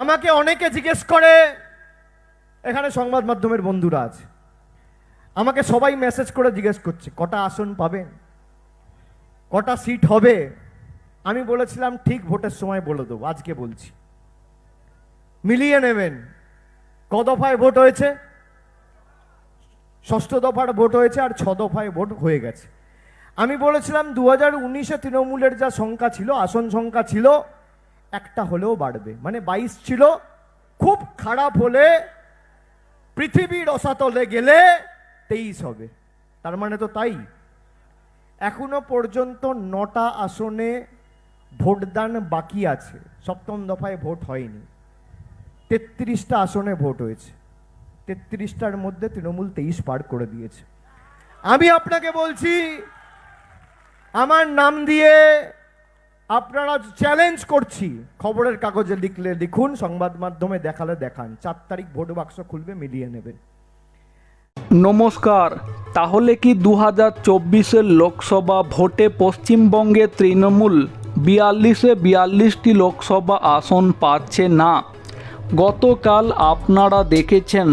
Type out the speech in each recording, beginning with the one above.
আমাকে অনেকে জিজ্ঞেস করে, এখানে সংবাদ মাধ্যমের বন্ধুরা আছে। আমাকে সবাই মেসেজ করে জিজ্ঞেস করছে, কটা আসন পাবেন? কটা সিট হবে? আমি বলেছিলাম, ঠিক ভোটের সময় বলে দেবো, আজকে বলছি। মিলিয়ে নেবেন। ক দফায় ভোট হয়েছে? ষষ্ঠ দফার ভোট হয়েছে আর ছ দফায় ভোট হয়ে গেছে। আমি বলেছিলাম দু হাজার উনিশে তৃণমূলের যা সংখ্যা ছিল, আসন সংখ্যা ছিল একটা হলেও বাড়বে। মানে বাইশ ছিল, খুব খারাপ হলে পৃথিবীর রসাতলে গেলে তেইশ হবে। তার মানে তো তাই। এখনও পর্যন্ত নটা আসনে ভোটদান বাকি আছে। সপ্তম দফায় ভোট হয়নি। তেত্রিশটা আসনে ভোট হয়েছে। তেত্রিশটার মধ্যে তৃণমূল তেইশ পার করে দিয়েছে। আমি আপনাকে বলছি, আমার নাম দিয়ে আপনারা চ্যালেঞ্জ করছি, খবরের কাগজে লিখলে লিখুন, সংবাদ মাধ্যমে দেখালে দেখান। চার তারিখ ভোট বাক্স খুলবে, মিলিয়ে নেবেন নমস্কার। তাহলে কি দু হাজার চব্বিশের লোকসভা ভোটে পশ্চিমবঙ্গে তৃণমূল বিয়াল্লিশে বিয়াল্লিশটি লোকসভা আসন পাচ্ছে না? গতকাল আপনারা দেখেছেন,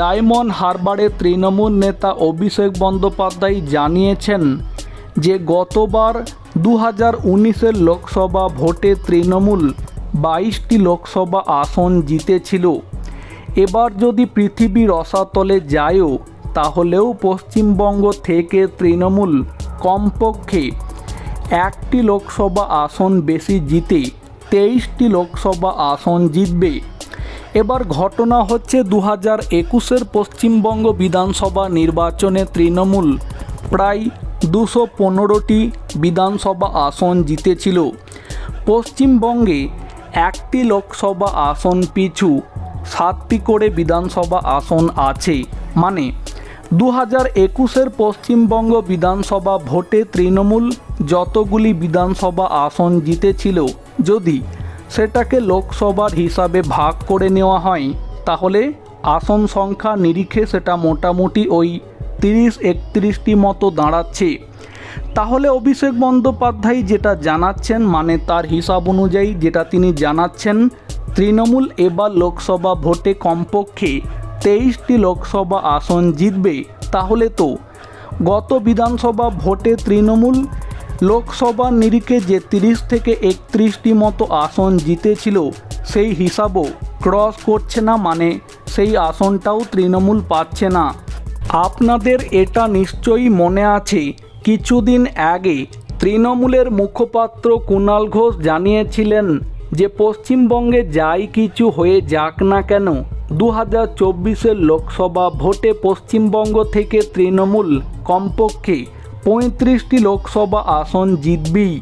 ডায়মন্ড হারবারে তৃণমূল নেতা অভিষেক বন্দ্যোপাধ্যায় জানিয়েছেন যে গতবার দু হাজার উনিশের লোকসভা ভোটে তৃণমূল বাইশটি লোকসভা আসন জিতেছিল। এবার যদি পৃথিবীর রসাতলে যায়ও, তাহলেও পশ্চিমবঙ্গ থেকে তৃণমূল কমপক্ষে একটি লোকসভা আসন বেশি জিতে তেইশটি লোকসভা আসন জিতবে। এবার ঘটনা হচ্ছে দু হাজার একুশের পশ্চিমবঙ্গ বিধানসভা নির্বাচনে তৃণমূল প্রায় দুশো পনেরোটি বিধানসভা আসন জিতেছিল। পশ্চিমবঙ্গে একটি লোকসভা আসন পিছু সাতটি করে বিধানসভা আসন আছে। মানে দু হাজার একুশের পশ্চিমবঙ্গ বিধানসভা ভোটে তৃণমূল যতগুলি বিধানসভা আসন জিতেছিল, যদি সেটাকে লোকসভার হিসাবে ভাগ করে নেওয়া হয়, তাহলে আসন সংখ্যা নিরিখে সেটা মোটামুটি ওই তিরিশ একত্রিশটি মতো দাঁড়াচ্ছে। তাহলে অভিষেক বন্দ্যোপাধ্যায় যেটা জানাচ্ছেন মানে তার হিসাব অনুযায়ী যেটা তিনি জানাচ্ছেন, তৃণমূল এবার লোকসভা ভোটে কমপক্ষে তেইশটি লোকসভা আসন জিতবে। তাহলে তো গত বিধানসভা ভোটে তৃণমূল লোকসভা নিরিখে যে তিরিশ থেকে একত্রিশটি মতো আসন জিতেছিল, সেই হিসাবও ক্রস করছে না মানে সেই আসনটাও তৃণমূল পাচ্ছে না। আপনাদের এটা নিশ্চয়ই মনে আছে। কিছুদিন আগে তৃণমূলের মুখপাত্র কুণাল ঘোষ জানিয়েছিলেন যে পশ্চিমবঙ্গে যাই কিছু হয়ে যাক না কেন দু হাজার চব্বিশের লোকসভা ভোটে পশ্চিমবঙ্গ থেকে তৃণমূল কমপক্ষে পঁয়ত্রিশটি লোকসভা আসন জিতবেই।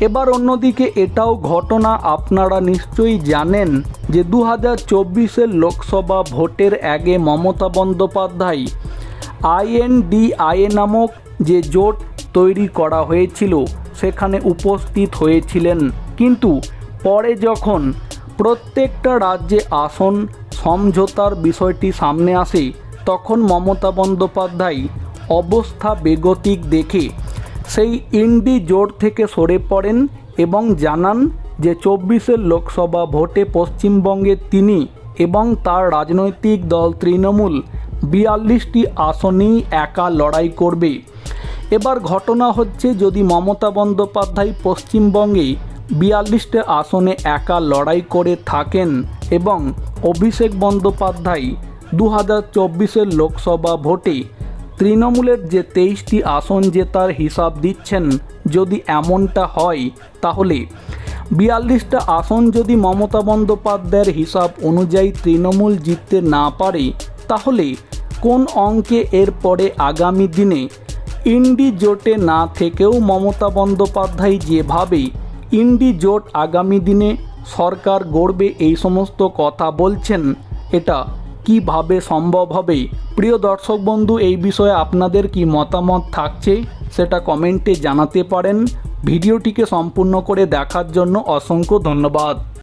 এবার অন্যদিকে এটাও ঘটনা আপনারা নিশ্চয়ই জানেন যে দু হাজার চব্বিশের লোকসভা ভোটের আগে মমতা বন্দ্যোপাধ্যায় আইএনডিআইএ নামক যে জোট তৈরি করা হয়েছিল, সেখানে উপস্থিত হয়েছিলেন। কিন্তু পরে যখন প্রত্যেকটা রাজ্যে আসন সমঝোতার বিষয়টি সামনে আসে, তখন মমতা বন্দ্যোপাধ্যায় অবস্থা বেগতিক দেখে সেই ইন্ডি জোট থেকে সরে পড়েন এবং জানান যে চব্বিশের লোকসভা ভোটে পশ্চিমবঙ্গে তিনি এবং তার রাজনৈতিক দল তৃণমূল বিয়াল্লিশটি আসনেই একা লড়াই করবে। এবার ঘটনা হচ্ছে, যদি মমতা বন্দ্যোপাধ্যায় পশ্চিমবঙ্গে বিয়াল্লিশটা আসনে একা লড়াই করে থাকেন এবং অভিষেক বন্দ্যোপাধ্যায় দু হাজার লোকসভা ভোটে তৃণমূলের যে তেইশটি আসন জেতার হিসাব দিচ্ছেন যদি এমনটা হয়, তাহলে বিয়াল্লিশটা আসন যদি মমতা বন্দ্যোপাধ্যায়ের হিসাব অনুযায়ী তৃণমূল জিততে না পারে, তাহলে কোন অঙ্কে এরপরে আগামী দিনে ইন্ডি জোটে না থেকেও মমতা বন্দ্যোপাধ্যায় যেভাবে ইন্ডি জোট আগামী দিনে সরকার গড়বে এই সমস্ত কথা বলছেন, এটা কীভাবে সম্ভব হবে? প্রিয় দর্শক বন্ধু, এই বিষয়ে আপনাদের কি মতামত থাকছে সেটা কমেন্টে জানাতে পারেন। ভিডিওটিকে সম্পূর্ণ করে দেখার জন্য অসংখ্য ধন্যবাদ।